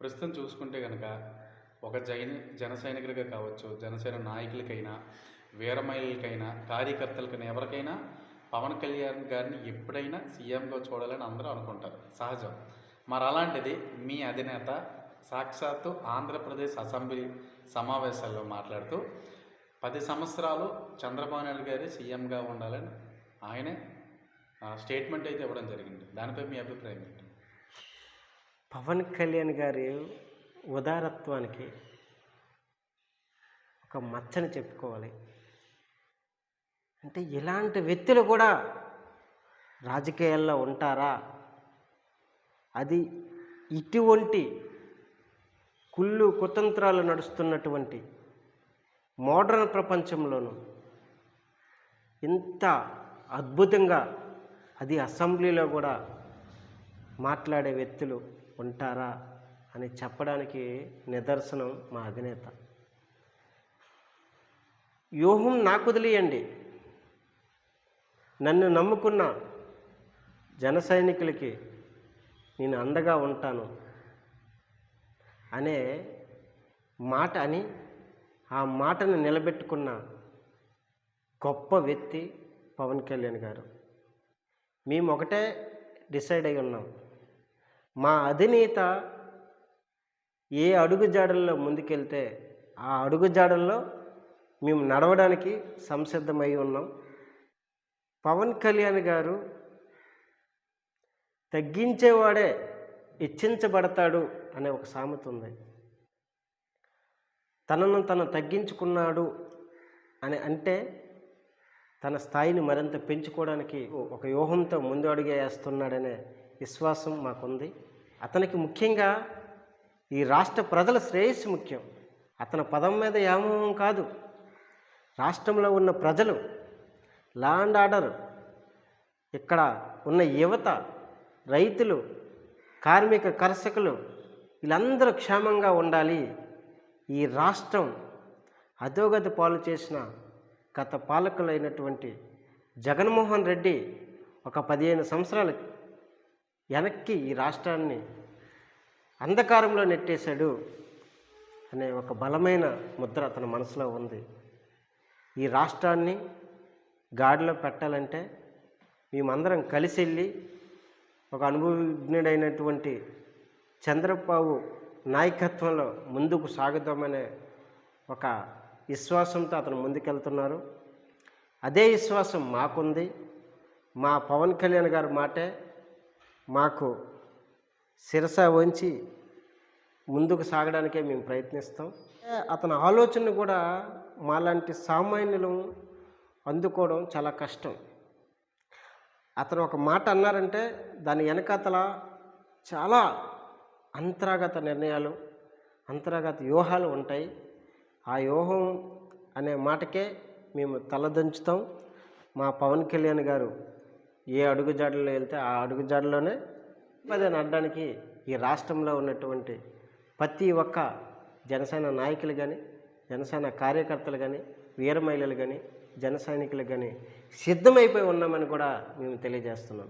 ప్రస్తుతం చూసుకుంటే కనుక ఒక జైన జన సైనికులుగా కావచ్చు జనసేన నాయకులకైనా వీరమహిళలకైనా కార్యకర్తలకైనా ఎవరికైనా పవన్ కళ్యాణ్ గారిని ఎప్పుడైనా సీఎంగా చూడాలని అందరూ అనుకుంటారు. సహజం. మరి అలాంటిది మీ అధినేత సాక్షాత్తు ఆంధ్రప్రదేశ్ అసెంబ్లీ సమావేశాల్లో మాట్లాడుతూ పది సంవత్సరాలు చంద్రబాబు నాయుడు గారి సీఎంగా ఉండాలని ఆయనే స్టేట్మెంట్ అయితే ఇవ్వడం జరిగింది. దానిపై మీ అభిప్రాయం ఏంటి? పవన్ కళ్యాణ్ గారి ఉదారత్వానికి ఒక మచ్చని చెప్పుకోవాలి. అంటే ఇలాంటి వ్యక్తులు కూడా రాజకీయాల్లో ఉంటారా? అది ఇటువంటి కుళ్ళు కుతంత్రాలు నడుస్తున్నటువంటి మోడర్న్ ప్రపంచంలోనూ ఇంత అద్భుతంగా అది అసెంబ్లీలో కూడా మాట్లాడే వ్యక్తులు ఉంటారా అని చెప్పడానికి నిదర్శనం మా అధినేత. వ్యూహం నాకు వదిలేయండి నన్ను నమ్ముకున్న జన సైనికులకి నేను అండగా ఉంటాను అనే మాట అని ఆ మాటను నిలబెట్టుకున్న గొప్ప వ్యక్తి పవన్ కళ్యాణ్ గారు. మేము ఒకటే డిసైడ్ అయి ఉన్నాం. మా అధినేత ఏ అడుగు జాడల్లో ముందుకెళ్తే ఆ అడుగు జాడల్లో మేము నడవడానికి సంసిద్ధమై ఉన్నాం. పవన్ కళ్యాణ్ గారు తగ్గించేవాడే హెచ్చించబడతాడు అనే ఒక సామెత ఉంది. తనను తను తగ్గించుకున్నాడు అని అంటే తన స్థాయిని మరింత పెంచుకోవడానికి ఒక వ్యూహంతో ముందు అడుగే వేస్తున్నాడనే విశ్వాసం మాకుంది. అతనికి ముఖ్యంగా ఈ రాష్ట్ర ప్రజల శ్రేయస్సు ముఖ్యం. అతని పదం మీద వ్యామోహం కాదు. రాష్ట్రంలో ఉన్న ప్రజలు లా అండ్ ఆర్డర్ ఇక్కడ ఉన్న యువత రైతులు కార్మిక కర్షకులు వీళ్ళందరూ క్షేమంగా ఉండాలి. ఈ రాష్ట్రం అధోగతి పాలు చేసిన గత పాలకులైనటువంటి జగన్మోహన్ రెడ్డి ఒక పదిహేను సంవత్సరాలు వెనక్కి ఈ రాష్ట్రాన్ని అంధకారంలో నెట్టేశాడు అనే ఒక బలమైన ముద్ర అతని మనసులో ఉంది. ఈ రాష్ట్రాన్ని గాడిలో పెట్టాలంటే మేమందరం కలిసి వెళ్ళి ఒక అనుభవజ్ఞుడైనటువంటి చంద్రబాబు నాయకత్వంలో ముందుకు సాగుదామనే ఒక విశ్వాసంతో అతను ముందుకెళ్తున్నారు. అదే విశ్వాసం మాకుంది. మా పవన్ కళ్యాణ్ గారి మాటే మాకు శిరస వంచి ముందుకు సాగడానికే మేము ప్రయత్నిస్తాం. అతని ఆలోచన కూడా మాలాంటి సామాన్యులు అందుకోవడం చాలా కష్టం. అతను ఒక మాట అన్నారంటే దాని వెనకాతల చాలా అంతరాగత నిర్ణయాలు అంతరాగత వ్యూహాలు ఉంటాయి. ఆ వ్యూహం అనే మాటకే మేము తలదంచుతాం. మా పవన్ కళ్యాణ్ గారు ఏ అడుగుజాడలో వెళ్తే ఆ అడుగుజాడలోనే పదే నడడానికి ఈ రాష్ట్రంలో ఉన్నటువంటి ప్రతి ఒక్క జనసేన నాయకులు కానీ జనసేన కార్యకర్తలు కానీ వీర మహిళలు కానీ జన సైనికులు కానీ సిద్ధమైపోయి ఉన్నామని కూడా మేము తెలియజేస్తున్నాం.